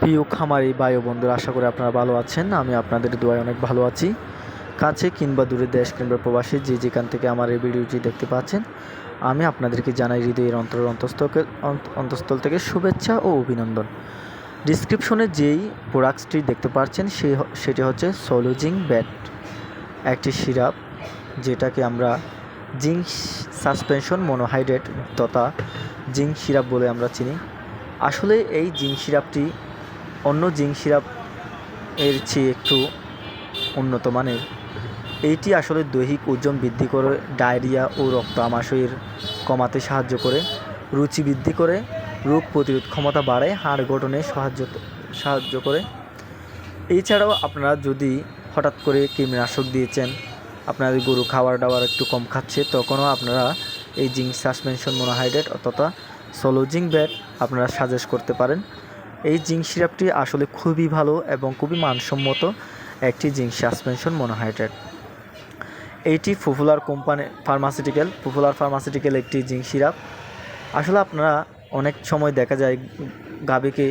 প্রিয় খামারি বায়ু বন্ধুরা, আশা করি আপনারা ভালো আছেন। আমি আপনাদের দোয়ায় অনেক ভালো আছি। কাছে কিংবা দূরে দেশ কিংবা প্রবাসী যে যেখান থেকে আমার এই ভিডিওটি দেখতে পাচ্ছেন, আমি আপনাদেরকে জানাই হৃদয়ের অন্তর অন্তস্থকে অন্ত- অন্তঃস্থল থেকে শুভেচ্ছা ও অভিনন্দন। ডিসক্রিপশনে যেই প্রোডাক্টসটি দেখতে পাচ্ছেন সেই সেটি হচ্ছে সলোজিং ব্যাট, একটি সিরাপ, যেটাকে আমরা জিঙ্ক সাসপেনশন মনোহাইড্রেট তথা জিঙ্ক সিরাপ বলে আমরা চিনি। আসলে এই জিঙ্ক সিরাপটি অন্য জিঙ্ক সিরাপ এর চেয়ে একটু উন্নত মানের। এইটি আসলে দৈহিক ওজন বৃদ্ধি করে, ডায়রিয়া ও রক্ত আমাশয়ের কমাতে সাহায্য করে, রুচি বৃদ্ধি করে, রোগ প্রতিরোধ ক্ষমতা বাড়ায়, হাড় গঠনে সাহায্য সাহায্য করে। এছাড়াও আপনারা যদি হঠাৎ করে কীটনাশক দিয়েছেন আপনাদের গরু খাবার দাবার একটু কম খাচ্ছে, তখনও আপনারা এই জিঙ্ক সাসপেনশন মোনোহাইড্রেট অথবা সোলোজিং ব্যাট আপনারা সাজেস্ট করতে পারেন। এই জিঙ্ক সিরাপটি আসলে খুবই ভালো এবং খুবই মানসম্মত একটি জিঙ্ক সাসপেনশন মোনোহাইড্রেট। এইটি popular company pharmaceutical popular pharmaceutical একটি জিঙ্ক সিরাপ। আসলে আপনারা অনেক সময় দেখা যায় গাভীকে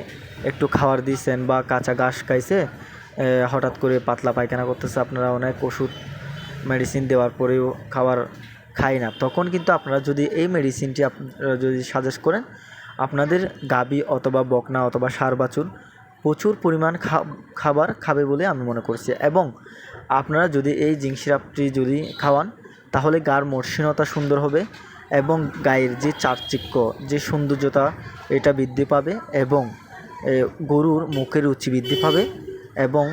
একটু খাবার দিয়েছেন বা কাঁচা ঘাস খাইছে হঠাৎ করে পাতলা পায়খানা করতেছে, আপনারা অনেক ওষুধ, মেডিসিন দেওয়ার পরেও খাবার খায় না। তখন কিন্তু আপনারা যদি এই মেডিসিনটি আপনারা যদি সাজেস্ট করেন আপনাদের গাবি অথবা বকনা অথবা সার বাছুর প্রচুর পরিমাণ খাবার খাবে বলে আমি মনে করছি। এবং আপনারা যদি এই জিঙ্ক সিরাপটি যদি খাওয়ান, তাহলে গার মসৃণতা সুন্দর হবে এবং গায়ের যে চারচিক্য যে সৌন্দর্যতা, এটা বৃদ্ধি পাবে এবং গরুর মুখের রুচি বৃদ্ধি পাবে এবং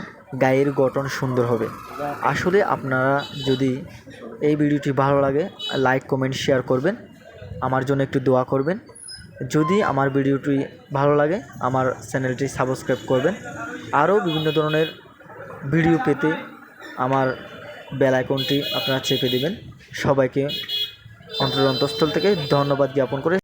গায়ের গঠন সুন্দর হবে। আসলে আপনারা যদি এই ভিডিওটি ভালো লাগে, লাইক, কমেন্ট, শেয়ার করবেন। আমার জন্য একটু দোয়া করবেন। যদি আমার ভিডিওটি ভালো লাগে, আমার চ্যানেলটি সাবস্ক্রাইব করবেন। আরও বিভিন্ন ধরনের ভিডিও পেতে আমার বেল আইকনটি আপনারা চেপে দেবেন। সবাইকে অন্তর থেকে ধন্যবাদ জ্ঞাপন করে